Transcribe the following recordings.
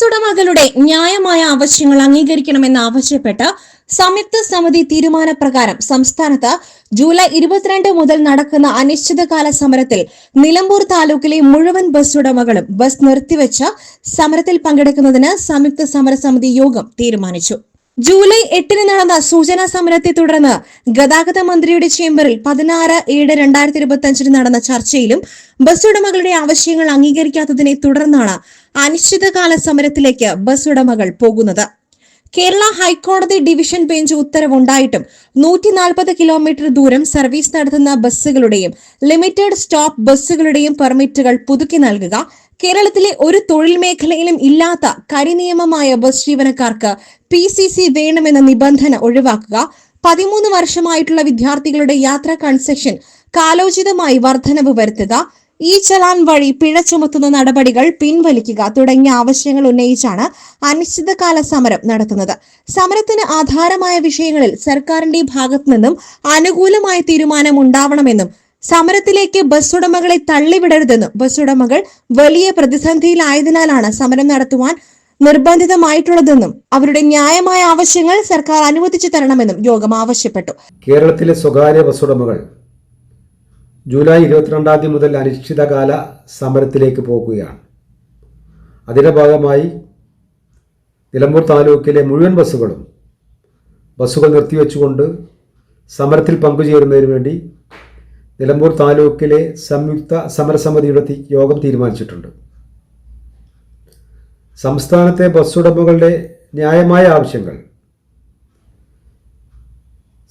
Bus ഉടമകളുടെ ന്യായമായ ആവശ്യങ്ങൾ അംഗീകരിക്കണമെന്ന് ആവശ്യപ്പെട്ട് സംയുക്ത സമിതി തീരുമാനപ്രകാരം സംസ്ഥാനത്ത് ജൂലൈ ഇരുപത്തിരണ്ട് മുതൽ നടക്കുന്ന അനിശ്ചിതകാല സമരത്തിൽ നിലമ്പൂർ താലൂക്കിലെ മുഴുവൻ ബസ് ഉടമകളും ബസ് നിർത്തിവെച്ച് സമരത്തിൽ പങ്കെടുക്കുന്നതിന് സംയുക്ത സമരസമിതി യോഗം തീരുമാനിച്ചു. ജൂലൈ എട്ടിന് നടന്ന സൂചനാ സമരത്തെ തുടർന്ന് ഗതാഗത മന്ത്രിയുടെ ചേംബറിൽ പതിനാറ് ഏഴ് രണ്ടായിരത്തി ഇരുപത്തി അഞ്ചിന് നടന്ന ചർച്ചയിലും ബസ് ഉടമകളുടെ ആവശ്യങ്ങൾ അംഗീകരിക്കാത്തതിനെ തുടർന്നാണ് അനിശ്ചിതകാല സമരത്തിലേക്ക് ബസ് ഉടമകൾ പോകുന്നത്. കേരള ഹൈക്കോടതി ഡിവിഷൻ ബെഞ്ച് ഉത്തരവുണ്ടായിട്ടും നൂറ്റി നാൽപ്പത് കിലോമീറ്റർ ദൂരം സർവീസ് നടത്തുന്ന ബസ്സുകളുടെയും ലിമിറ്റഡ് സ്റ്റോപ്പ് ബസ്സുകളുടെയും പെർമിറ്റുകൾ പുതുക്കി നൽകുക കേരളത്തിലെ ഒരു തൊഴിൽ മേഖലയിലും ഇല്ലാത്ത കരിനിയമമായ ബസ് ജീവനക്കാർക്ക് പി സി സി വേണമെന്ന നിബന്ധന ഒഴിവാക്കുക. പതിമൂന്ന് വർഷമായിട്ടുള്ള വിദ്യാർത്ഥികളുടെ യാത്രാ കൺസെഷൻ കാലോചിതമായി വർധനവ് വരുത്തുക. ഈ ചലാൻ വഴി പിഴ ചുമത്തുന്ന നടപടികൾ പിൻവലിക്കുക തുടങ്ങിയ ആവശ്യങ്ങൾ ഉന്നയിച്ചാണ് അനിശ്ചിതകാല സമരം നടത്തുന്നത്. സമരത്തിന് ആധാരമായ വിഷയങ്ങളിൽ സർക്കാരിന്റെ ഭാഗത്തു നിന്നും അനുകൂലമായ തീരുമാനം ഉണ്ടാവണമെന്നും സമരത്തിലേക്ക് ബസ് ഉടമകളെ തള്ളിവിടരുതെന്നും ബസ് ഉടമകൾ വലിയ പ്രതിസന്ധിയിലായതിനാലാണ് സമരം നടത്തുവാൻ നിർബന്ധിതമായിട്ടുള്ളതെന്നും അവരുടെ ന്യായമായ ആവശ്യങ്ങൾ സർക്കാർ അനുവദിച്ചു തരണമെന്നും യോഗം ആവശ്യപ്പെട്ടു. കേരളത്തിലെ സ്വകാര്യ ബസ് ഉടമകൾ ജൂലൈ ഇരുപത്തിരണ്ടാം തീയതി മുതൽ അനിശ്ചിതകാല സമരത്തിലേക്ക് പോകുകയാണ്. അതിന്റെ ഭാഗമായി നിലമ്പൂർ താലൂക്കിലെ മുഴുവൻ ബസ്സുകളും ബസ്സുകൾ നിർത്തിവെച്ചുകൊണ്ട് സമരത്തിൽ പങ്കുചേരുന്നതിന് വേണ്ടി നിലമ്പൂർ താലൂക്കിലെ സംയുക്ത സമരസമിതിയുടെ യോഗം തീരുമാനിച്ചിട്ടുണ്ട്. സംസ്ഥാനത്തെ ബസ് ഉടമകളുടെ ന്യായമായ ആവശ്യങ്ങൾ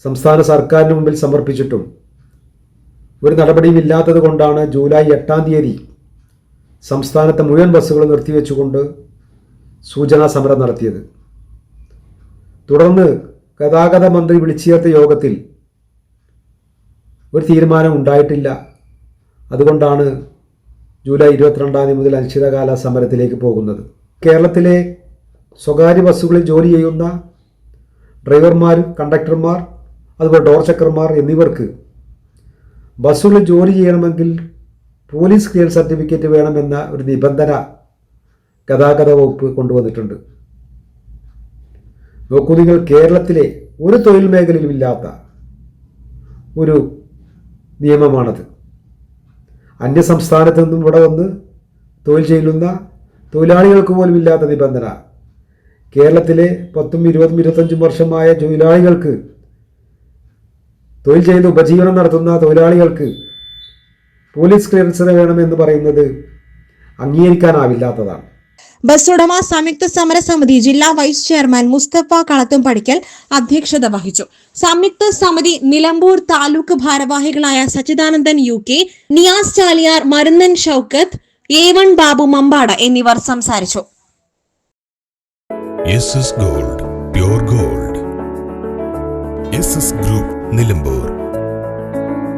സംസ്ഥാന സർക്കാരിന് മുമ്പിൽ സമർപ്പിച്ചിട്ടും ഒരു നടപടിയും ഇല്ലാത്തത് കൊണ്ടാണ് ജൂലൈ എട്ടാം തീയതി സംസ്ഥാനത്തെ മുഴുവൻ ബസ്സുകൾ നിർത്തിവെച്ചുകൊണ്ട് സൂചനാ സമരം നടത്തിയത്. തുടർന്ന് ഗതാഗത മന്ത്രി വിളിച്ചു ചേർത്ത യോഗത്തിൽ ഒരു തീരുമാനം ഉണ്ടായിട്ടില്ല. അതുകൊണ്ടാണ് ജൂലൈ ഇരുപത്തിരണ്ടാം തീയതി മുതൽ അനിശ്ചിതകാല സമരത്തിലേക്ക് പോകുന്നത്. കേരളത്തിലെ സ്വകാര്യ ബസ്സുകളിൽ ജോലി ചെയ്യുന്ന ഡ്രൈവർമാർ കണ്ടക്ടർമാർ അതുപോലെ ഡോർ ചെക്കർമാർ എന്നിവർക്ക് ബസ്സുകളിൽ ജോലി ചെയ്യണമെങ്കിൽ പോലീസ് ക്ലിയർ സർട്ടിഫിക്കറ്റ് വേണമെന്ന ഒരു നിബന്ധന ഗതാഗത വകുപ്പ് കൊണ്ടുവന്നിട്ടുണ്ട്. നോക്കൂ നിങ്ങൾ കേരളത്തിലെ ഒരു തൊഴിൽ മേഖലയിലും ഇല്ലാത്ത ഒരു നിയമമാണത്. അന്യ സംസ്ഥാനത്ത് നിന്നും ഇവിടെ വന്ന് തൊഴിൽ ചെയ്യുന്ന തൊഴിലാളികൾക്ക് പോലും ഇല്ലാത്ത നിബന്ധന. കേരളത്തിലെ പത്തും ഇരുപതും ഇരുപത്തഞ്ചും വർഷമായ തൊഴിലാളികൾക്ക് തൊഴിൽ ചെയ്ത് ഉപജീവനം നടത്തുന്ന തൊഴിലാളികൾക്ക് പോലീസ് ക്ലിയറൻസ് വേണമെന്ന് പറയുന്നത് അംഗീകരിക്കാനാവില്ലാത്തതാണ്. ബസ് ഉടമ സംയുക്ത സമരസമിതി ജില്ലാ വൈസ് ചെയർമാൻ മുസ്തഫ കളത്തും പടിക്കൽ അധ്യക്ഷത വഹിച്ചു. സംയുക്ത സമിതി നിലമ്പൂർ താലൂക്ക് ഭാരവാഹികളായ Sachidanandan U K Niyas Chaliyar Marunnan Shoukath A one Babu Mampad എന്നിവർ സംസാരിച്ചു. Gold gold. ഗ്രൂപ്പ് നിലമ്പൂർ.